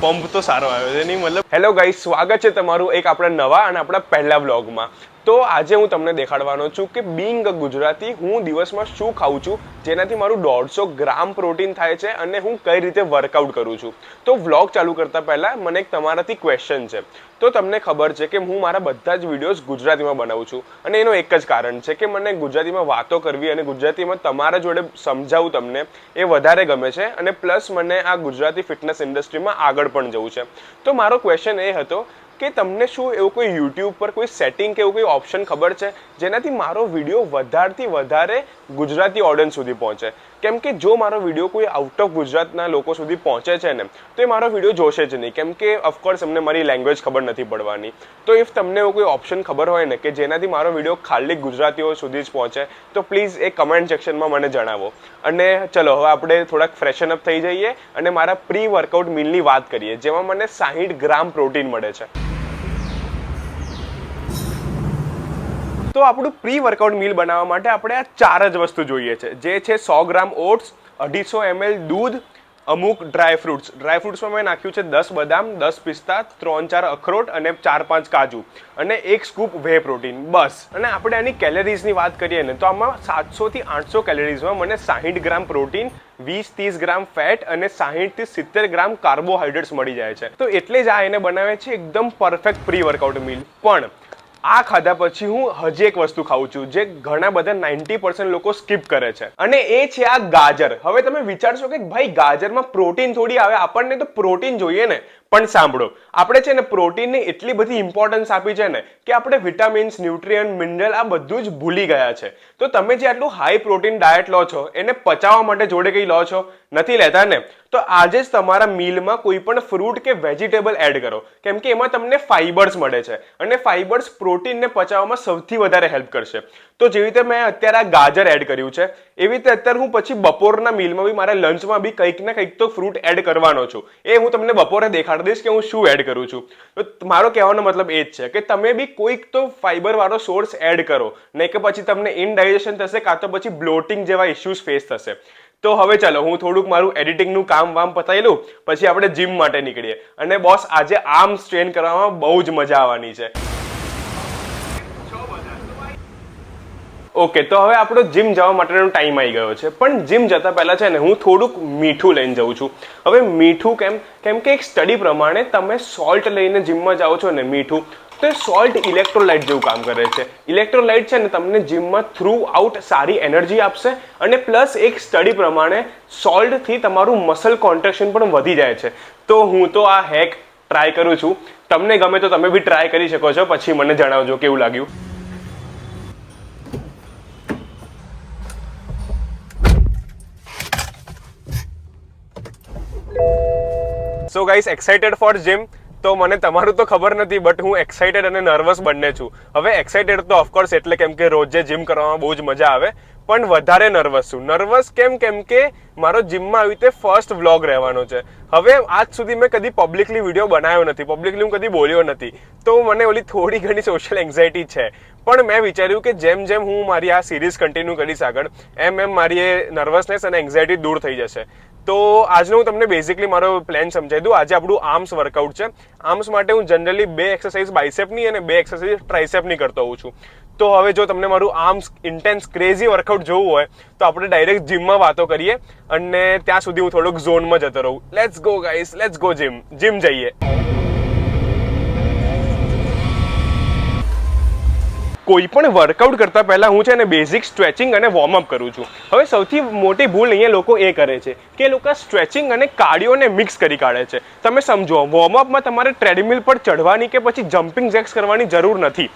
Pump તો સારો આવ્યો છે. નહીં મતલબ હેલો ગાઈસ સ્વાગત છે તમારું એક આપણા નવા અને આપણા પહેલા વ્લોગમાં. તો આજે હું તમને દેખાડવાનો છું કે બિંગ ગુજરાતી હું દિવસમાં શું ખાઉં છું, જેનાથી મારું દોઢસો ગ્રામ પ્રોટીન થાય છે અને હું કઈ રીતે વર્કઆઉટ કરું છું. તો વ્લોગ ચાલુ કરતા પહેલા મને એક તમારાથી ક્વેશ્ચન છે. તો તમને ખબર છે કે હું મારા બધા જ વિડીયોઝ ગુજરાતીમાં બનાવું છું. અને એનું એક જ કારણ છે કે મને ગુજરાતીમાં વાતો કરવી અને ગુજરાતીમાં તમારા જોડે સમજાવું તમને એ વધારે ગમે છે અને પ્લસ મને આ ગુજરાતી ફિટનેસ ઇન્ડસ્ટ્રીમાં આગળ પણ જવું છે. તો મારો ક્વેશ્ચન એ હતો કે તમને શું એવું કોઈ યુટ્યુબ પર કોઈ સેટિંગ કે એવું કોઈ ઓપ્શન ખબર છે? જેનાથી મારો વીડિયો વધારથી વધારે ગુજરાતી ઓડિયન્સ સુધી પહોંચે. કેમ કે જો મારો વીડિયો કોઈ આઉટ ઓફ ગુજરાતના લોકો સુધી પહોંચે છે ને, તો એ મારો વીડિયો જોશે જ નહીં. કેમ કે ઓફકોર્સ એમને મારી લેંગ્વેજ ખબર નથી પડવાની. તો ઇફ તમને એવું કોઈ ઓપ્શન ખબર હોય ને કે જેનાથી મારો વીડિયો ખાલી ગુજરાતીઓ સુધી જ પહોંચે, તો પ્લીઝ એ કમેન્ટ સેક્શનમાં મને જણાવો. અને ચલો, હવે આપણે થોડાક ફ્રેશન અપ થઈ જઈએ અને મારા પ્રી વર્કઆઉટ મીલની વાત કરીએ, જેમાં મને સાહીઠ ગ્રામ પ્રોટીન મળે છે. તો આપણું પ્રી વર્કઆઉટ મીલ બનાવવા માટે આપણે આ ચાર જ વસ્તુ જોઈએ છે. જે છે સો ગ્રામ ઓટ્સ, અઢીસો એમએલ દૂધ, અમુક ડ્રાય ફ્રૂટ્સ ડ્રાય ફ્રૂટ્સમાં મેં નાખ્યું છે દસ બદામ, દસ પિસ્તા, ત્રણ ચાર અખરોટ અને ચાર પાંચ કાજુ અને એક સ્કૂપ વે પ્રોટીન બસ. અને આપણે આની કેલેરીઝની વાત કરીએ ને, તો આમાં સાતસોથી આઠસો કેલેરીઝમાં મને સાહીઠ ગ્રામ પ્રોટીન વીસ ત્રીસ ગ્રામ ફેટ અને સાહીઠથી સિત્તેર ગ્રામ કાર્બોહાઈડ્રેટ્સ મળી જાય છે. તો એટલે જ આ એને બનાવે છે એકદમ પરફેક્ટ પ્રી વર્કઆઉટ મીલ પણ આ ખાધા પછી હું હજી એક વસ્તુ ખાઉં છું, જે ઘણા બધા નાઇન્ટી પર્સન્ટ લોકો સ્કીપ કરે છે. અને એ છે આ ગાજર. હવે તમે વિચારશો કે ભાઈ ગાજરમાં પ્રોટીન થોડી આવે, આપણને તો પ્રોટીન જોઈએ ને. પણ સાંભળો. આપણે છે ને પ્રોટીનને એટલી બધી ઇમ્પોર્ટન્સ આપી છે ને કે આપણે વિટામિન્સ ન્યુટ્રિયન મિનરલ આ બધું જ ભૂલી ગયા છે. તો તમે જે આટલું હાઈ પ્રોટીન ડાયટ લો છો, એને પચાવવા માટે જોડે કંઈ લો છો? નથી લેતા ને? તો આજે જ તમારા મીલમાં કોઈ પણ ફ્રૂટ કે વેજીટેબલ એડ કરો. કેમ કે એમાં તમને ફાઈબર્સ મળે છે અને ફાઈબર્સ પ્રોટીનને પચાવવામાં સૌથી વધારે હેલ્પ કરશે. તો જેવી રીતે મેં અત્યારે આ ગાજર એડ કર્યું છે, એવી રીતે અત્યારે હું પછી બપોરના મીલમાં બી મારા લંચમાં બી કંઈક ને કંઈક તો ફ્રૂટ એડ કરવાનો છું. એ હું તમને બપોરે દેખાડી દઈશ કે હું શું એડ કરું છું? તો મારો કહેવાનો મતલબ એ જ છે કે તમે બી કોઈક તો ફાઈબર વાળો સોર્સ એડ કરો. નહીં કે પછી તમને ઇનડાઇજેશન થશે કાં તો પછી બ્લોટિંગ જેવા ઇશ્યુઝ ફેસ થશે. તો હવે ચાલો, હું થોડુંક મારું એડિટિંગનું કામ વામ પતાવી લઉં, પછી આપણે જીમ માટે નીકળીએ. અને બોસ આજે આર્મ સ્ટ્રેન કરવામાં બહુ જ મજા આવવાની છે. ઓકે તો હવે આપણો જીમ જવા માટેનો ટાઈમ આવી ગયો છે. પણ જીમ જતા પહેલાં છે ને, હું થોડુંક મીઠું લઈને જાઉં છું. હવે મીઠું કેમ? કેમ કે એક સ્ટડી પ્રમાણે તમે સોલ્ટ લઈને જીમમાં જાઓ છો ને, મીઠું, તો સોલ્ટ ઇલેક્ટ્રોલાઇટ જેવું કામ કરે છે. ઇલેક્ટ્રોલાઇટ છે ને, તમને જીમમાં થ્રુ આઉટ સારી એનર્જી આપશે અને પ્લસ એક સ્ટડી પ્રમાણે સોલ્ટથી તમારું મસલ કોન્ટ્રેક્શન પણ વધી જાય છે. તો હું તો આ હેક ટ્રાય કરું છું. તમને ગમે તો તમે બી ટ્રાય કરી શકો છો. પછી મને જણાવજો, કેવું લાગ્યું so guys excited for gym તો મને તમારું તો ખબર નથી બટ હું એક્સાઇટેડ અને નર્વસ બંને છું. હવે એક્સાઇટેડ તો ઓફકોર્સ એટલે કેમ કે રોજે જીમ કરવામાં બહુ જ મજા આવે, પણ વધારે નર્વસ છું. નર્વસ કેમ કેમ કે મારો જીમમાં આવી રીતે ફર્સ્ટ વ્લોગ રહેવાનો છે. હવે આજ સુધી મેં કદી પબ્લિકલી વીડિયો બનાવ્યો નથી પબ્લિકલી હું કદી બોલ્યો નથી. તો મને ઓલી થોડી ઘણી સોશિયલ એન્ઝાયટી છે. પણ મેં વિચાર્યું કે જેમ જેમ હું મારી આ સિરીઝ કન્ટિન્યુ કરીશ આગળ, એમ એમ મારી એ નર્વસનેસ અને એન્ઝાયટી દૂર થઈ જશે. તો આજનો હું તમને બેઝિકલી મારો પ્લાન સમજાવી દઉં. આજે આપણું આર્મ્સ વર્કઆઉટ છે. આર્મ્સ માટે હું જનરલી બે એક્સરસાઇઝ બાઇસેપની અને બે એક્સરસાઇઝ ટ્રાઇસેપની કરતો હોઉં છું. તો હવે જો તમને મારું આર્મ્સ ઇન્ટેન્સ ક્રેઝી વર્કઆઉટ જોવું હોય, તો આપણે ડાયરેક્ટ જીમમાં વાતો કરીએ અને ત્યાં સુધી હું થોડુંક ઝોનમાં જતો રહું. Let's go guys let's go gym gym જઈએ. કોઈ પણ વર્કઆઉટ કરતા પહેલાં હું છે ને બેઝિક સ્ટ્રેચિંગ અને વોર્મઅપ કરું છું. હવે સૌથી મોટી ભૂલ અહીંયા લોકો એ કરે છે કે લોકો સ્ટ્રેચિંગ અને કાર્ડિયોને મિક્સ કરી કાઢે છે. તમે સમજો વોર્મઅપમાં તમારે ટ્રેડમિલ પર ચઢવાની કે પછી જમ્પિંગ જેક્સ કરવાની જરૂર નથી.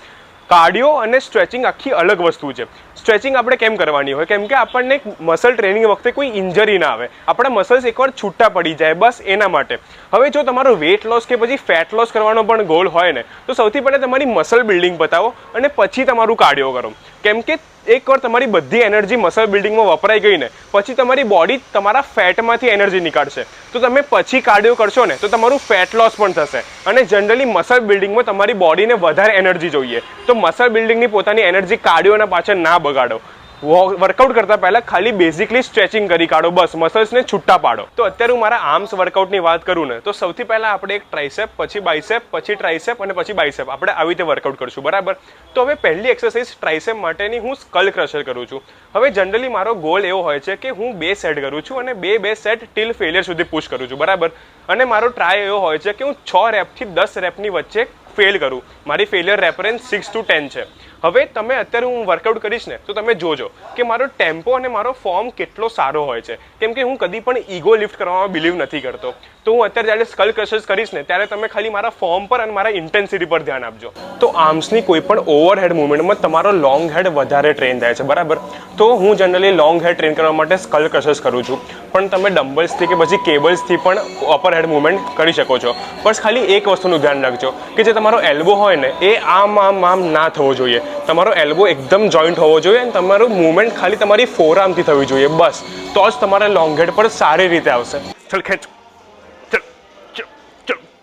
કાર્ડિયો અને સ્ટ્રેચિંગ આખી અલગ વસ્તુ છે. સ્ટ્રેચિંગ આપણે કેમ કરવાની હોય? કેમ કે આપણને મસલ ટ્રેનિંગ વખતે કોઈ ઇન્જરી ના આવે. આપણા મસલ્સ એકવાર છૂટા પડી જાય બસ એના માટે. હવે જો તમારો વેટ લોસ કે પછી ફેટ લોસ કરવાનો પણ ગોલ હોય ને, તો સૌથી પહેલાં તમારી મસલ બિલ્ડિંગ બતાવો અને પછી તમારું કાર્ડિયો કરો. કેમ કે એકવાર તમારી બધી એનર્જી મસલ બિલ્ડિંગમાં વપરાઈ ગઈ ને પછી તમારી બોડી તમારા ફેટમાંથી એનર્જી નીકાળશે. તો તમે પછી કાર્ડિયો કરશો ને, તો તમારું ફેટ લોસ પણ થશે. અને જનરલી મસલ બિલ્ડિંગમાં તમારી બોડીને વધારે એનર્જી જોઈએ. તો મસલ બિલ્ડિંગની પોતાની એનર્જી કાર્ડિયોના પાછળ ના બગાડો. વર્કઆઉટ કરતા પહેલા ખાલી બેઝિકલી સ્ટ્રેચિંગ કરી કાઢો, બસ મસલ્સને છૂટા પાડો. તો અત્યારે હું મારા આર્મ્સ વર્કઆઉટની વાત કરું ને, તો સૌથી પહેલા આપણે એક ટ્રાઇસેપ પછી બાઇસેપ પછી ટ્રાઇસેપ અને પછી બાઇસેપ આપણે આવી રીતે વર્કઆઉટ કરશું, બરાબર? તો હવે પહેલી એક્સરસાઇઝ ટ્રાઇસેપ માટેની હું સ્કલ ક્રશર કરું છું. હવે જનરલી મારો ગોલ એવો હોય છે કે હું બે સેટ કરું છું અને બે બે સેટ ટીલ ફેલિયર સુધી પુશ કરું છું, બરાબર? અને મારો ટ્રાય એવો હોય છે કે હું છ રેપથી દસ રેપની વચ્ચે ફેલ કરું. મારી failure reference six two ten છે. હવે તમે અત્યારે હું વર્કઆઉટ કરીશ ને, તો તમે જોજો કે મારો ટેમ્પો અને મારો ફોર્મ કેટલો સારો હોય છે. કેમ કે હું કદી પણ ઈગો લિફ્ટ કરવામાં બિલીવ નથી કરતો. તો હું અત્યારે જ્યારે સ્કલ ક્રશર્સ કરીશ ને, ત્યારે તમે ખાલી મારા ફોર્મ પર અને મારા ઇન્ટેન્સિટી પર ધ્યાન આપજો. તો આર્મ્સની કોઈ પણ ઓવરહેડ મુવમેન્ટમાં તમારો લોંગ હેડ વધારે ટ્રેન થાય છે, બરાબર? તો હું જનરલી લોંગ હેડ ટ્રેન કરવા માટે સ્કલ ક્રશર્સ કરું છું. પણ તમે ડમ્બલ્સથી કે પછી કેબલ્સથી પણ અપર હેડ મુવમેન્ટ કરી શકો છો. બસ ખાલી એક વસ્તુનું ધ્યાન રાખજો, કે જે તમારો એલ્બો હોય ને, એ આમ આમ આમ ના થવો જોઈએ. તમારો એલ્બો એકદમ જોઈન્ટ હોવો જોઈએ અને તમારું મુવમેન્ટ ખાલી તમારી ફોરઆર્મથી થવી જોઈએ, બસ. તો જ તમારા લોંગ હેડ પર સારી રીતે આવશે. ચલ ખેંચ.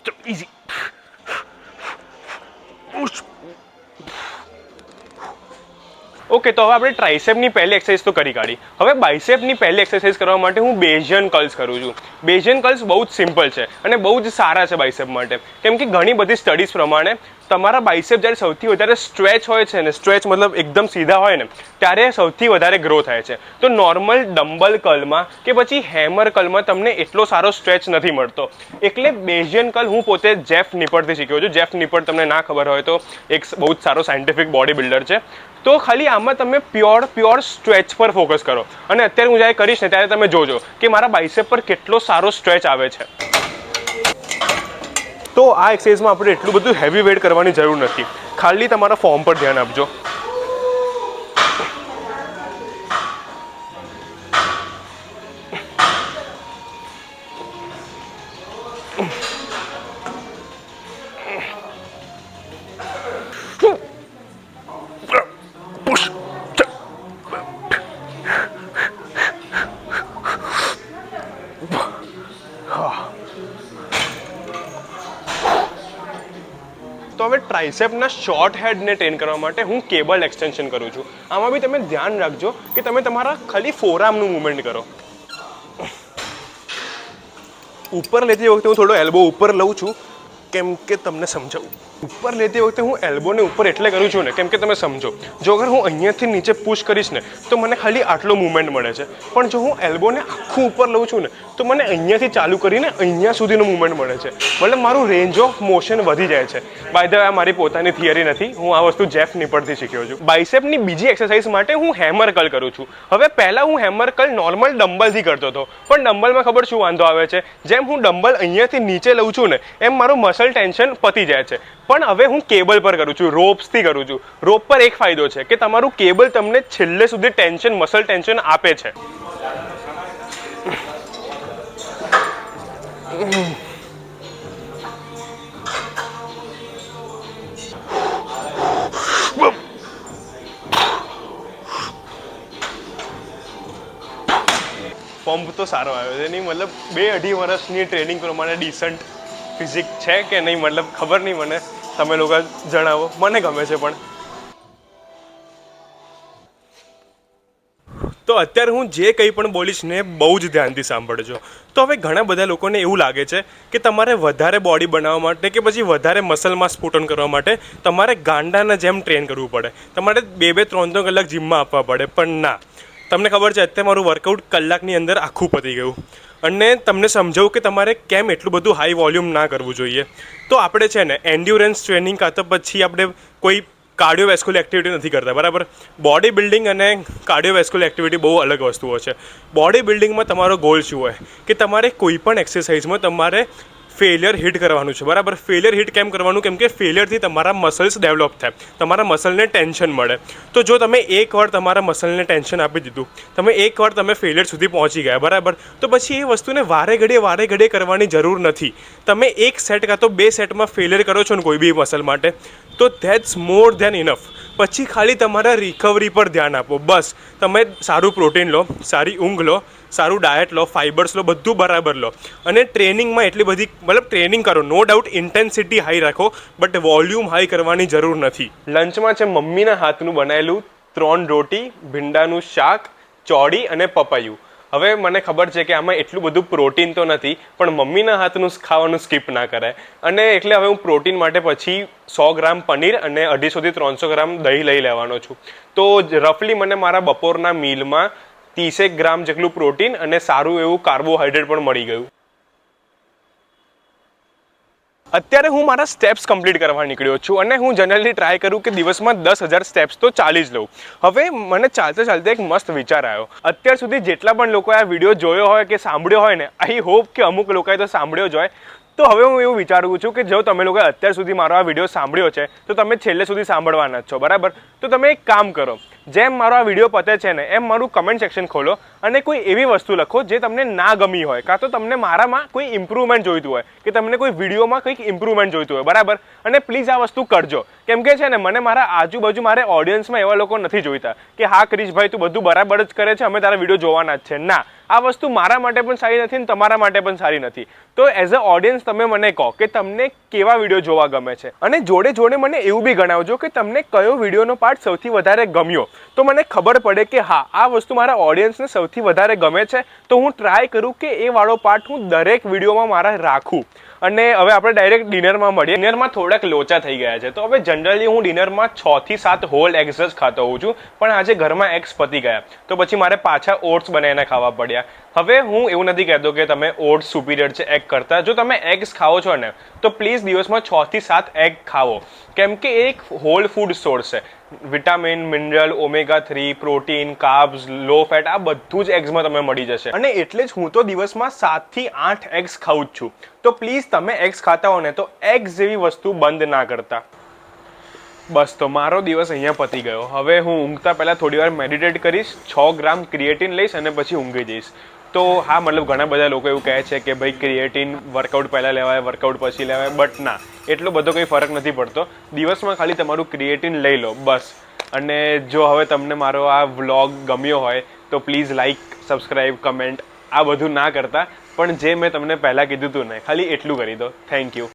ચલ ઓકે તો હવે આપણે ટ્રાઇસેપની પહેલી એક્સરસાઇઝ તો કરી કાઢી. હવે બાઇસેપની પહેલી એક્સરસાઇઝ કરવા માટે હું બેઝિયન કલ્સ કરું છું. બેઝિયન કલ્સ બહુ જ સિમ્પલ છે અને બહુ જ સારા છે બાઇસેપ માટે. કેમ કે ઘણી બધી સ્ટડીઝ પ્રમાણે તમારા બાઇસેપ જ્યારે સૌથી વધારે સ્ટ્રેચ હોય છે ને, સ્ટ્રેચ મતલબ એકદમ સીધા હોય ને, ત્યારે સૌથી વધારે ગ્રો થાય છે. તો નોર્મલ ડમ્બલ કલમાં કે પછી હેમર કલમાં તમને એટલો સારો સ્ટ્રેચ નથી મળતો. એટલે બેઝિયન કલ હું પોતે જેફ નિપરથી શીખ્યો છું. જેફ નિપર તમને ના ખબર હોય તો એક બહુ જ સારો સાયન્ટિફિક બોડી બિલ્ડર છે. તો ખાલી આમાં તમે પ્યોર પ્યોર સ્ટ્રેચ પર ફોકસ કરો. અને અત્યારે હું જ્યારે કરીશ ને, ત્યારે તમે જોજો કે મારા બાઇસેપ પર કેટલો સારો સ્ટ્રેચ આવે છે. તો આ એક્સરસાઇઝમાં આપણે એટલું બધું હેવી વેટ કરવાની જરૂર નથી. ખાલી તમારા ફોર્મ પર ધ્યાન આપજો. તો હવે ટ્રાઇસેપના શોર્ટ હેડને ટ્રેન કરવા માટે હું કેબલ એક્સટેન્શન કરું છું. આમાં બી તમે ધ્યાન રાખજો કે તમે તમારા ખાલી ફોરામનું મૂવમેન્ટ કરો. ઉપર લેતી વખતે હું થોડો એલ્બો ઉપર લઉં છું, કેમ કે તમને સમજાવું. ઉપર લેતી વખતે હું એલ્બોને ઉપર એટલે કરું છું ને, કેમ કે તમે સમજો. જો અગર હું અહીંયાથી નીચે પુશ કરીશ ને, તો મને ખાલી આટલો મૂવમેન્ટ મળે છે. પણ જો હું એલ્બોને આખું ઉપર લઉં છું ને, તો મને અહીંયાથી ચાલુ કરીને અહીંયા સુધીનું મૂવમેન્ટ મળે છે. મતલબ મારું રેન્જ ઓફ મોશન વધી જાય છે. બાય ધ આ મારી પોતાની થિયરી નથી. હું આ વસ્તુ જેફ નિપરથી શીખ્યો છું. બાઇસેપની બીજી એક્સરસાઇઝ માટે હું હેમર કલ કરું છું. હવે પહેલાં હું હેમર કલ નોર્મલ ડમ્બલથી કરતો હતો. પણ ડમ્બલમાં ખબર શું વાંધો આવે છે? જેમ હું ડમ્બલ અહીંયાથી નીચે લઉં છું ને, એમ મારું મસલ ટેન્શન પતી જાય છે. પણ હવે હું કેબલ પર કરું છું, રોપ્સથી કરું છું. રોપ પર એક ફાયદો છે કે તમારું કેબલ તમને છેલ્લે સુધી ટેન્શન, મસલ ટેન્શન આપે છે. પંપ તો સારો આવ્યો છે. નહીં, મતલબ બે અઢી વર્ષની ટ્રેનિંગ પ્રમાણે ડિસન્ટ ફિઝિક છે કે નહીં, મતલબ ખબર નહીં મને. તમે લોકો જણાવો. મને ગમે છે પણ. તો અત્યારે હું જે કંઈ પણ બોલીશ ને બહુ જ ધ્યાનથી સાંભળજો. તો હવે ઘણા બધા લોકોને એવું લાગે છે કે તમારે વધારે બોડી બનાવવા માટે કે પછી વધારે મસલમાં સ્ફોટન કરવા માટે તમારે ગાંડાના જેમ ટ્રેન કરવું પડે. તમારે બે બે, ત્રણ ત્રણ કલાક જીમમાં આપવા પડે. પણ ના. તમને ખબર છે, અત્યારે મારું વર્કઆઉટ કલાકની અંદર આખું પતી ગયું. અને તમને સમજાવું કે તમારે કેમ એટલું બધું હાઈ વોલ્યુમ ના કરવું જોઈએ. તો આપણે છે ને એન્ડ્યુરન્સ ટ્રેનિંગ કાં તો પછી આપણે કોઈ કાર્ડિયોવેસ્ક્યુલર એક્ટિવિટી નથી કરતા, બરાબર? બોડી બિલ્ડિંગ અને કાર્ડિયોવેસ્ક્યુલર એક્ટિવિટી બહુ અલગ વસ્તુઓ છે. બોડી બિલ્ડિંગમાં તમારો ગોલ શું હોય? કે તમારે કોઈ પણ એક્સરસાઇઝમાં તમારે ફેલિયર હિટ કરવાનું છે. બરાબર? ફેલિયર હિટ કેમ કરવાનું? કેમ કે ફેલિયરથી તમારા મસલ્સ ડેવલપ થાય. તમારા મસલને ટેન્શન મળે. તો જો તમે એકવાર તમારા મસલને ટેન્શન આપી દીધું, તમે એકવાર તમે ફેલિયર સુધી પહોંચી ગયા, બરાબર? તો પછી એ વસ્તુને વારે ઘડીએ વારે ઘડીએ કરવાની જરૂર નથી. તમે એક સેટ કાં તો બે સેટમાં ફેલિયર કરો છો ને કોઈ બી મસલ માટે, તો ધેટ્સ મોર ધેન ઇનફ પછી ખાલી તમારા રિકવરી પર ધ્યાન આપો. બસ, તમે સારું પ્રોટીન લો, સારી ઊંઘ લો સારું ડાયટ લો ફાઇબર્સ લો, બધું બરાબર લો. અને ટ્રેનિંગમાં એટલી બધી, મતલબ ટ્રેનિંગ કરો નો ડાઉટ ઇન્ટેન્સિટી હાઈ રાખો બટ વોલ્યુમ હાઈ કરવાની જરૂર નથી. લંચમાં છે મમ્મીના હાથનું બનાવેલું ત્રણ રોટી, ભીંડાનું શાક, ચોળી અને પપૈયું. હવે મને ખબર છે કે આમાં એટલું બધું પ્રોટીન તો નથી, પણ મમ્મીના હાથનું ખાવાનું સ્કીપ ના કરાય. અને એટલે હવે હું પ્રોટીન માટે પછી સો ગ્રામ પનીર અને અઢીસોથી ત્રણસો ગ્રામ દહીં લઈ લેવાનો છું. તો રફલી મને મારા બપોરના મીલમાં ત્રીસેક ગ્રામ જેટલું પ્રોટીન અને સારું એવું કાર્બોહાઈડ્રેટ પણ મળી ગયું. અત્યારે હું મારા સ્ટેપ્સ કમ્પ્લીટ કરવા નીકળ્યો છું અને હું જનરલી ટ્રાય કરું કે દિવસમાં દસ હજાર સ્ટેપ્સ તો ચાલી જ લઉં. હવે મને ચાલતે ચાલતે એક મસ્ત વિચાર આવ્યો. અત્યાર સુધી જેટલા પણ લોકોએ આ વીડિયો જોયો હોય કે સાંભળ્યો હોય ને આઈ હોપ કે અમુક લોકોએ તો સાંભળ્યો જ હોય. તો હવે હું એવું વિચારું છું કે જો તમે લોકોએ અત્યાર સુધી મારો આ વીડિયો સાંભળ્યો છે, તો તમે છેલ્લે સુધી સાંભળવાના જ છો, બરાબર? તો તમે એક કામ કરો, જેમ મારો આ વીડિયો પતે છે ને, એમ મારું કમેન્ટ સેક્શન ખોલો અને કોઈ એવી વસ્તુ લખો જે તમને ના ગમી હોય, કાં તો તમને મારામાં કોઈ ઇમ્પ્રુવમેન્ટ જોઈતું હોય, કે તમને કોઈ વિડીયોમાં કંઈક ઇમ્પ્રુવમેન્ટ જોઈતું હોય, બરાબર? અને પ્લીઝ આ વસ્તુ કરજો. કેમ કે છે ને, મને મારા આજુબાજુ મારે ઓડિયન્સમાં એવા લોકો નથી જોઈતા કે, હા, ક્રિશભાઈ, તું બધું બરાબર જ કરે છે, અમે તારા વીડિયો જોવાના જ છે. ના. આ વસ્તુ મારા માટે પણ સારી નથી ને તમારા માટે પણ સારી નથી. તો એઝ અ ઓડિયન્સ તમે મને કહો કે તમને કેવા વીડિયો જોવા ગમે છે? અને જોડે જોડે મને એવું બી ગણાવજો કે તમને કયો વિડીયોનો પાર્ટ સૌથી વધારે ગમ્યો. તો મને ખબર પડે કે હા, આ વસ્તુ મારા ઓડિયન્સને સૌથી વધારે ગમે છે. તો હું ટ્રાય કરું કે એ વાળો પાર્ટ હું દરેક વિડીયોમાં મારા રાખું. અને હવે આપણે ડાયરેક્ટ ડિનરમાં મળીએ. ડિનરમાં થોડાક લોચા થઈ ગયા છે. તો હવે જનરલી હું ડિનરમાં છ થી સાત હોલ એગ્સ જ ખાતો હોઉં છું. પણ આજે ઘરમાં એગ્સ પતી ગયા. તો પછી મારે પાછા ઓટ્સ બનાવીને ખાવા પડ્યા. હવે હું એવું નથી કહેતો કે તમે ઓટ્સ સુપિરિયર છે એગ કરતા. જો તમે એગ્સ ખાઓ છો ને, તો પ્લીઝ દિવસમાં છ થી સાત એગ ખાવો કેમ કે એક હોલ ફૂડ સોર્સ છે. Vitamin, mineral, omega three, protein, carbs, low fat, આ બધું જ એગ્સમાં તમને મળી જશે. અને એટલે જ હું તો દિવસમાં સાતથી આઠ એગ્સ ખાઉં જ છું. તો પ્લીઝ તમે એગ્સ ખાતા હો ને તો એગ્સ જેવી વસ્તુ બંધ ના કરતા. બસ, તો મારો દિવસ અહીંયા પતી ગયો. હવે હું ઊંઘતા પહેલાં થોડી વાર મેડિટેટ કરીશ, છ ગ્રામ ક્રિએટિન લઈશ અને પછી ઊંઘી જઈશ. તો હા, મતલબ ઘણા બધા લોકો એવું કહે છે કે ભાઈ ક્રિએટિન વર્કઆઉટ પહેલાં લેવાય વર્કઆઉટ પછી લેવાય બટ ના, એટલો બધો કંઈ ફરક નથી પડતો. દિવસમાં ખાલી તમારું ક્રિએટિન લઈ લો, બસ. અને જો હવે તમને મારો આ વ્લોગ ગમ્યો હોય, તો પ્લીઝ લાઇક સબસ્ક્રાઈબ કમેન્ટ આ બધું ના કરતા. પણ જે મેં તમને પહેલાં કીધું હતું ને, ખાલી એટલું કરી દો. Thank you